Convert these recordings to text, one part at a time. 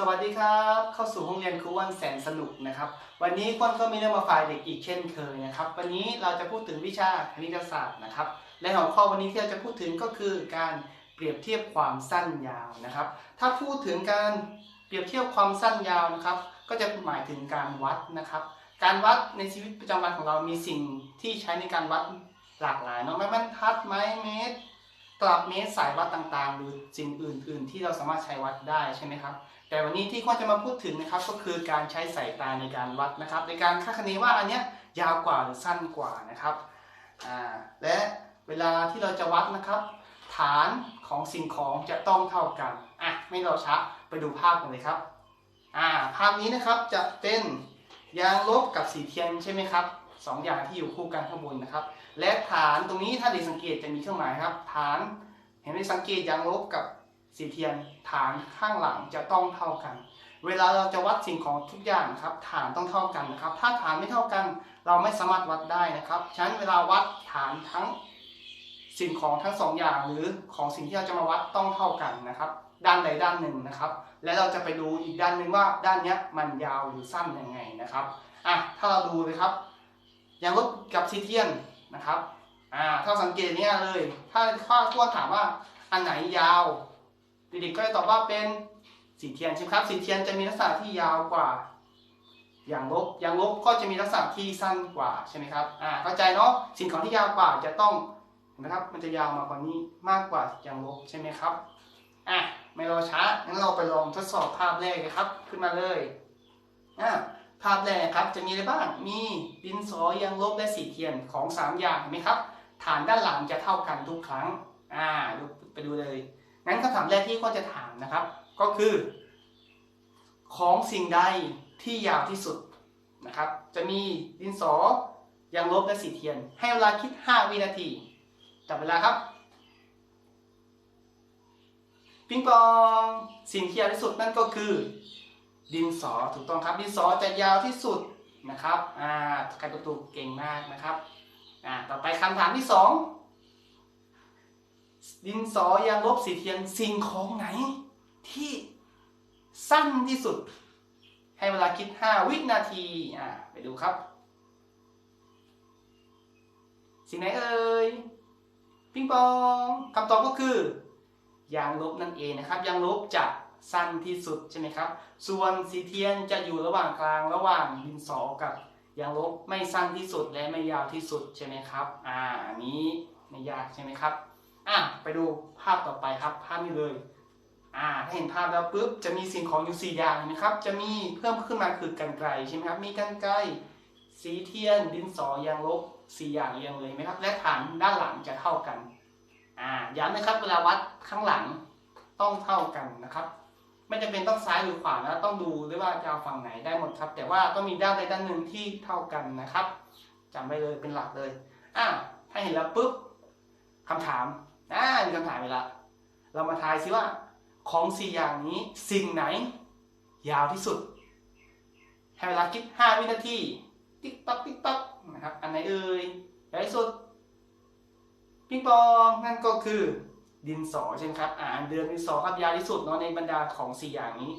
สวัสดีครับ เข้าสู่ห้องเรียนครูอ้วันแสนสนุกนะครับ วันนี้ควนก็มีเรื่องมาฝากเด็กอีกเช่นเคยนะครับ วันนี้เราจะพูดถึงวิชาคณิตศาสตร์นะครับ และหัวข้อวันนี้ที่เราจะพูดถึงก็คือการเปรียบเทียบความสั้นยาวนะครับ ถ้าพูดถึงการเปรียบเทียบความสั้นยาวนะครับ ก็จะหมายถึงการวัดนะครับ การวัดในชีวิตประจำวันของเรามีสิ่งที่ใช้ในการวัดหลากหลายเนาะไม้บรรทัดไม้เมตร ตลับเมตรสายวัดต่างๆ หรือสิ่งอื่น ๆ ที่เราสามารถใช้วัดได้ใช่ไหมครับ แต่วันนี้ที่ควรจะมาพูดถึงนะครับ ก็คือการใช้สายตาในการวัดนะครับ ในการคาดคะเนว่าอันเนี้ยยาวกว่าหรือสั้นกว่านะครับอ่าและเวลาที่เราจะวัดนะครับ ฐานของสิ่งของจะต้องเท่ากันอะไม่รอช้าไปดูภาพกันเลยครับอ่าภาพนี้นะครับจะเป็นยางลบกับสีเทียนใช่ไหมครับ สองอย่างที่อยู่คู่กันข้างบนนะครับ และฐานตรงนี้ถ้าเด็กสังเกตจะมีเครื่องหมายครับ ฐานเห็นไหมสังเกตยางลบกับสีเทียนฐานข้างหลังจะต้องเท่ากัน เวลาเราจะวัดสิ่งของทุกอย่างครับ ฐานต้องเท่ากันนะครับ ถ้าฐานไม่เท่ากัน เราไม่สามารถวัดได้นะครับฉะนั้นเวลาวัดฐานทั้งสิ่งของทั้งสองอย่างหรือของสิ่งที่เราจะมาวัดต้องเท่ากันนะครับ ด้านใดด้านหนึ่งนะครับ และเราจะไปดูอีกด้านหนึ่งว่าด้านนี้มันยาวหรือสั้นยังไงนะครับอะถ้าเราดูเลยครับ ยางลบกับสีเทียนนะครับอ่าถ้าสังเกตเนี่ยเลย ถ้าข้อตัวถามว่าอันไหนยาวเด็กๆก็จะตอบว่าเป็นสีเทียนใช่ไหมครับสีเทียนจะมีลักษณะที่ยาวกว่า อย่างลบอย่างลบก็จะมีลักษณะที่สั้นกว่าใช่ไหมครับอ่าเข้าใจเนาะสิ่งของที่ยาวกว่าจะต้องเห็นไหมครับ มันจะยาวมากกว่านี้มากกว่าอย่างลบใช่ไหมครับอะไม่รอช้างั้นเราไปลองทดสอบภาพแรกเลยครับ ขึ้นมาเลยอ่า ภาพแรกครับจะมีอะไรบ้าง มีดินสอยางลบและสีเทียนของ 3 อย่างเห็นไหมครับ ฐานด้านหลังจะเท่ากันทุกครั้ง อ่าดูไปดูเลย งั้นคำถามแรกที่ก็จะถามนะครับ ก็คือ ของสิ่งใดที่ยาวที่สุดนะครับ จะมีดินสอยางลบและสีเทียน ให้เวลาคิด 5 วินาทีจับเวลาครับ ปิงปอง สิ่งที่ยาวที่สุดนั่นก็คือ ดินสอถูกต้องครับ ดินสอจะยาวที่สุดนะครับอ่าใครตัวตูเก่งมากนะครับอ่าต่อไปคำถามที่สองดินสอยางลบสีเทียนสิ่งของไหน ที่สั้นที่สุด ให้เวลาคิด 5 วินาทีอ่าไปดูครับ สิ่งไหนเอ่ยปิงปองคำตอบก็คือยางลบนั่นเองนะครับยางลบจะ สั้นที่สุดใช่ไหมครับ ส่วนสีเทียนจะอยู่ระหว่างกลางระหว่างดินสอกับยางลบไม่สั้นที่สุดและไม่ยาวที่สุดใช่ไหมครับ อ่านนี้ไม่ยากใช่ไหมครับ อะไปดูภาพต่อไปครับภาพนี้เลย อ่าถ้าเห็นภาพแล้วปุ๊บจะมีสิ่งของอยู่สี่อย่างนะครับ จะมีเพิ่มขึ้นมาคือกันไกลใช่ไหมครับ มีกันไกลสีเทียน ดินสอยางลบสี่อย่างเรียงเลยไหมครับ และฐานด้านหลังจะเท่ากัน อ่าย้ำนะครับเวลาวัดข้างหลังต้องเท่ากันนะครับ ไม่จำเป็นต้องซ้ายหรือขวานะ ต้องดูด้วยว่าจะเอาฝั่งไหนได้หมดครับ แต่ว่าต้องมีด้านใดด้านหนึ่งที่เท่ากันนะครับจำไว้เลยเป็นหลักเลยอ่าถ้าเห็นแล้วปุ๊บคำถามอ่ามีคำถามไปละเรามาทายซิว่าของสี่อย่างนี้สิ่งไหน ยาวที่สุดให้เวลาคิด 5 วินาที ติ๊กต๊อกติ๊กต๊อกนะครับ อันไหนเอ่ยยาวที่สุด ปิงปอง นั่นก็คือ ดินสอใช่ไหมครับ อ่านเดือนดินสอครับยาวที่สุดเนาะในบรรดาของสี่อย่างนี้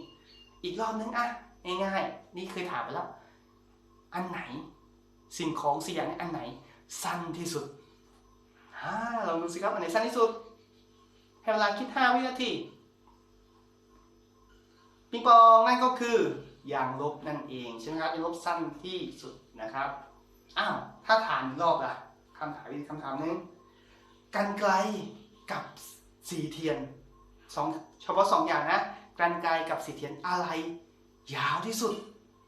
อีกรอบนึงอะง่ายๆนี่เคยถามไปแล้ว อันไหน สิ่งของสี่อย่างอันไหน สั้นที่สุดฮ่าลองดูสิครับอันไหนสั้นที่สุดให้เวลาคิด 5 วินาทีปิงปองนั่นก็คือยางลบนั่นเองใช่ไหมครับยางลบสั้นที่สุดนะครับอ้าวถ้าถามอีกรอบล่ะคำถามอีกคำถามนึงกันไกล กับสีเทียนสองเฉพาะสองอย่างนะกันไกลกับสีเทียนอะไร ยาวที่สุด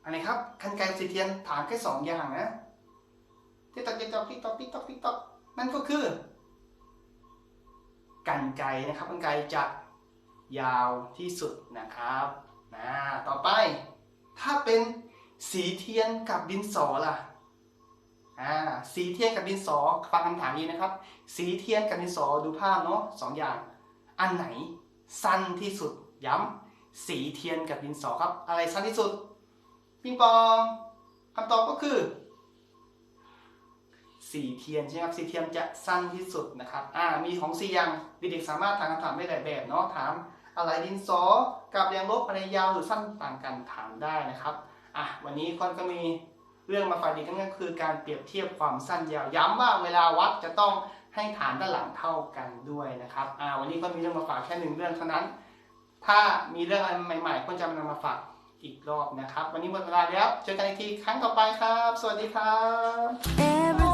อันไหนครับกันไกลกับสีเทียนถามแค่สองอย่างนะติ๊กต๊อกติ๊กตอกติ๊กตอกติ๊กตอกติ๊กตอกนั่นก็คือกันไกลนะครับกันไกลจะยาวที่สุดนะครับนะต่อไปถ้าเป็นสีเทียนกับดินสอล่ะ อ่าสีเทียนกับดินสอฟังคำถามนี้นะครับ สีเทียนกับดินสอดูภาพเนาะสองอย่าง อันไหนสั้นที่สุดย้ำสีเทียนกับดินสอครับ อะไรสั้นที่สุดปิงปองคำตอบก็คือ สีเทียนใช่ไหมครับสีเทียนจะสั้นที่สุดนะครับอ่ามีของสี่อย่างเด็กๆสามารถถามคำถามได้หลายแบบเนาะถาม อะไรดินสอกับแรงลบอะไรยาวหรือสั้นต่างกันถามได้นะครับอะวันนี้คนก็มี เรื่องมาฝากดีกนั่นก็คือการเปรียบเทียบความสั้นยาว ย้ำว่าเวลาวัดจะต้องให้ฐานด้านหลังเท่ากันด้วยนะครับวันนี้ก็มีเรื่องมาฝากแค่หนึ่งเรื่องเท่านั้น ถ้ามีเรื่องอะไรใหม่ๆก็จะนำมาฝากอีกรอบนะครับ วันนี้หมดเวลาแล้ว เจอกันอีกทีครั้งต่อไปครับ สวัสดีครับ